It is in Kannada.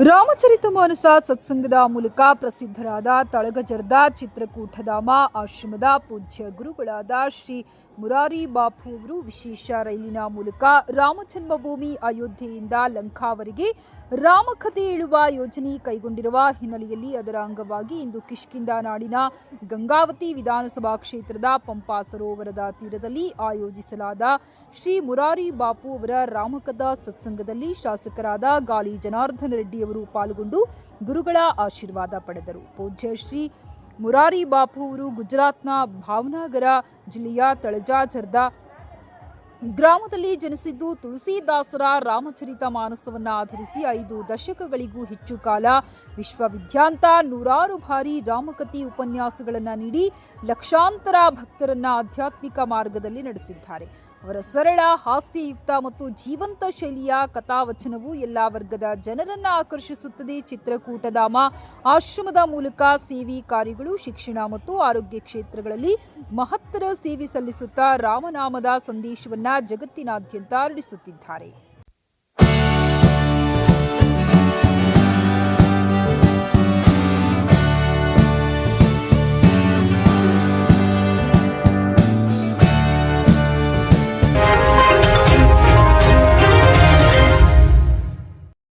ರಾಮಚರಿತ ಮಾನಸ ಸತ್ಸಂಗದ ಮೂಲಕ ಪ್ರಸಿದ್ಧರಾದ ತಳಗಜರ್ದ ಚಿತ್ರಕೂಟಧಾಮ ಆಶ್ರಮದ ಪೂಜ್ಯ ಗುರುಗಳಾದ ಶ್ರೀ ಮುರಾರಿ ಬಾಪು ಅವರು ವಿಶೇಷ ರೈಲಿನ ಮೂಲಕ ರಾಮ ಜನ್ಮಭೂಮಿ ಅಯೋಧ್ಯೆಯಿಂದ ಲಂಕಾವರೆಗೆ ರಾಮಕಥೆ ಹೇಳುವ ಯೋಜನೆ ಕೈಗೊಂಡಿರುವ ಹಿನ್ನೆಲೆಯಲ್ಲಿ ಅದರ ಅಂಗವಾಗಿ ಇಂದು ಕಿಷ್ಕಿಂದ ನಾಡಿನ ಗಂಗಾವತಿ ವಿಧಾನಸಭಾ ಕ್ಷೇತ್ರದ ಪಂಪಾ ಸರೋವರದ ತೀರದಲ್ಲಿ ಆಯೋಜಿಸಲಾದ ಶ್ರೀ ಮುರಾರಿ ಬಾಪು ಅವರ ರಾಮಕಥಾ ಸತ್ಸಂಗದಲ್ಲಿ ಶಾಸಕರಾದ ಗಾಲಿ ಜನಾರ್ದನ ರೆಡ್ಡಿ ಅವರು ಪಾಲ್ಗೊಂಡು ಗುರುಗಳ ಆಶೀರ್ವಾದ ಪಡೆದರು. ಪೂಜ್ಯ ಶ್ರೀ ಮುರಾರಿ ಬಾಪು ಅವರು ಗುಜರಾತ್ನ ಭಾವನಗರ ಜಿಲ್ಲೆಯ ತಳಜಾಜರ್ದ ಗ್ರಾಮದಲ್ಲಿ ಜನಿಸಿದ್ದು ತುಳಸಿದಾಸರ ರಾಮಚರಿತ ಮಾನಸವನ್ನು ಆಧರಿಸಿ ಐದು ದಶಕಗಳಿಗೂ ಹೆಚ್ಚು ಕಾಲ ವಿಶ್ವವಿದ್ಯಾಂತ ನೂರಾರು ಬಾರಿ ರಾಮಕಥೆ ಉಪನ್ಯಾಸಗಳನ್ನು ನೀಡಿ ಲಕ್ಷಾಂತರ ಭಕ್ತರನ್ನ ಆಧ್ಯಾತ್ಮಿಕ ಮಾರ್ಗದಲ್ಲಿ ನಡೆಸಿದ್ದಾರೆ. ಅವರ ಸರಳ, ಹಾಸ್ಯಯುಕ್ತ ಮತ್ತು ಜೀವಂತ ಶೈಲಿಯ ಕಥಾವಚನವು ಎಲ್ಲ ವರ್ಗದ ಜನರನ್ನು ಆಕರ್ಷಿಸುತ್ತದೆ. ಚಿತ್ರಕೂಟಧಾಮ ಆಶ್ರಮದ ಮೂಲಕ ಸೇವೆ ಕಾರ್ಯಗಳು, ಶಿಕ್ಷಣ ಮತ್ತು ಆರೋಗ್ಯ ಕ್ಷೇತ್ರಗಳಲ್ಲಿ ಮಹತ್ತರ ಸೇವೆ ಸಲ್ಲಿಸುತ್ತಾ ರಾಮನಾಮದ ಸಂದೇಶವನ್ನ ಜಗತ್ತಿನಾದ್ಯಂತ ಹರಡಿಸುತ್ತಿದ್ದಾರೆ